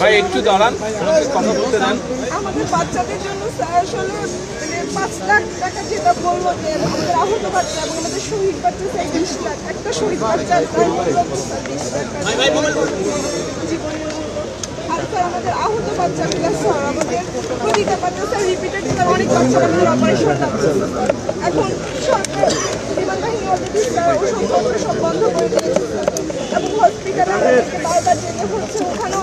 ভাই একটু দাঁড়ান কথা বলতে দেন। আমাদের বাচ্চাদের জন্য স্যার আসলে মানে পাঁচ লাখ টাকা যেটা বলল যে আমাদের আহত বাচ্চা এবং আমাদের শহীদ বাচ্চা স্যার বিশ লাখ। একটা শহীদ বাচ্চার তার মূল্য স্যার বিশ লাখ টাকা। জীবনের আর স্যার আমাদের আহত বাচ্চাগুলো স্যার আমাদের প্রতিটা বাচ্চা স্যার রিপিটেড স্যার অনেক বাচ্চা আমাদের অপারেশন লাগছে এখন সরকার বিমান বাহিনী অলরেডি স্যার ওষুধপত্র সব বন্ধ করে দিয়েছে এবং হসপিটালে বারবার যেতে হচ্ছে ওখানেও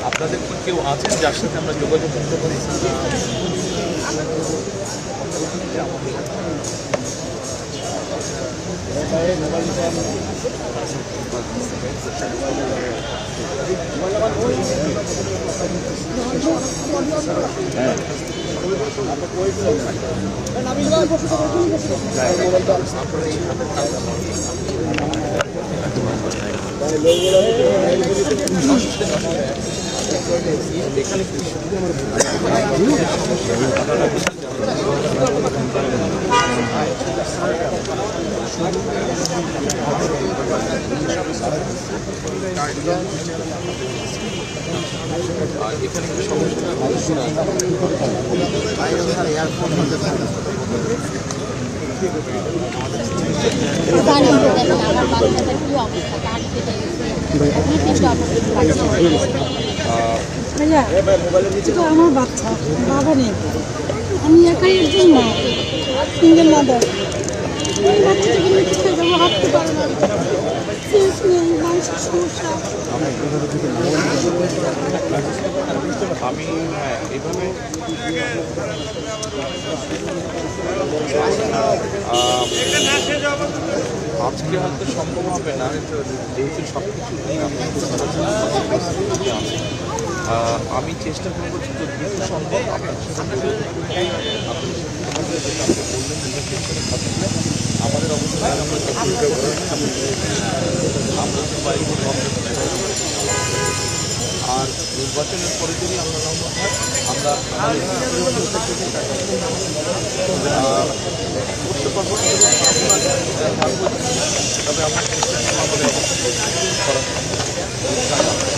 আপনাদের কি কেউ আছেন যার সাথে আমরা যোগাযোগ করতে পারি? আর এখানে কি সমস্যা জানি তো দেখেন আমার বাচ্চাটার কি অবস্থা গেছে ভাইয়া আমার বাচ্চা, বাবা নেই। আমি একজন মা সিঙ্গেল মাদার পারে না। হ্যাঁ এভাবে আজকে হয়তো সম্ভব হবে না যেহেতু সব কিছু আমি আমি চেষ্টা করব যত দ্রুত সম্ভব আমাদের অবস্থায় আমরা আর নির্বাচনের পরে যদি আমরা আমরা তবে আমার চেষ্টা করা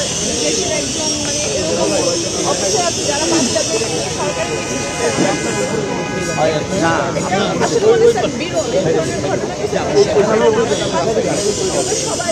দেশের একজন মানে এরকম অফিসার আছে যারা পাঞ্জাবে সরকারি সবাই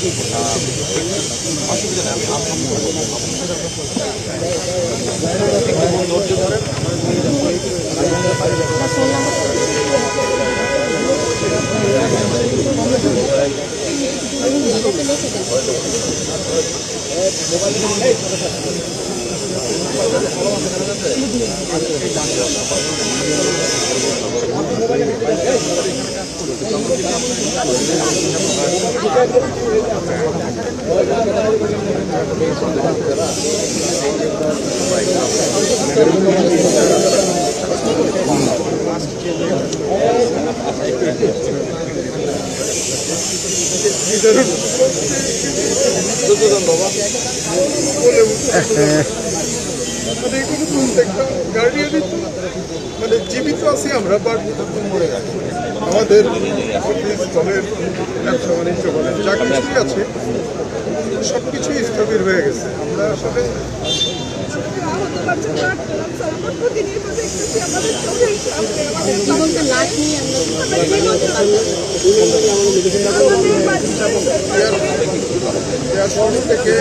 আমি অসুবিধা নেই আমি আমি একটু ধৈর্য ধরেন দুজন বাবা মানে এগুলো প্রত্যেকটা গার্ডিয়ানই তো মানে জীবিত আছি আমরা বাট মরে গেছি আমাদের অফিস বলেন ব্যবসা বাণিজ্য বলেন যা কিছুই আছে সব কিছুই স্থবির হয়ে গেছে। আমরা আসলে এয়ারপোর্ট থেকে